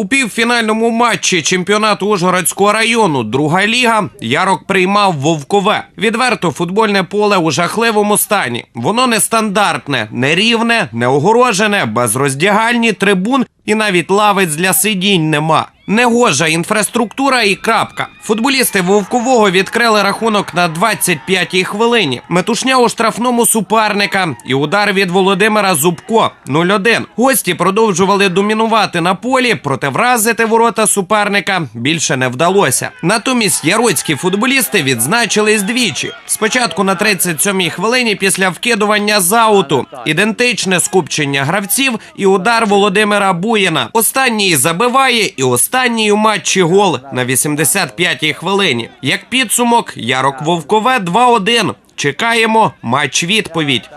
У півфінальному матчі чемпіонату Ужгородського району друга ліга Ярок приймав Вовкове. Відверто футбольне поле у жахливому стані. Воно нестандартне, нерівне, неогорожене, без роздягальні, трибун і навіть лавиць для сидінь нема. Негожа інфраструктура і крапка. Футболісти Вовкового відкрили рахунок на 25-й хвилині. Метушня у штрафному суперника і удар від Володимира Зубко 0-1. Гості продовжували домінувати на полі, проте вразити ворота суперника більше не вдалося. Натомість яроцькі футболісти відзначились двічі. Спочатку на 37-й хвилині після вкидування з ауту. Ідентичне скупчення гравців і удар Володимира Буєна. Останній забиває і останній у матчі гол на 85-й хвилині. Як підсумок, Ярок Вовкове 2-1. Чекаємо матч відповідь.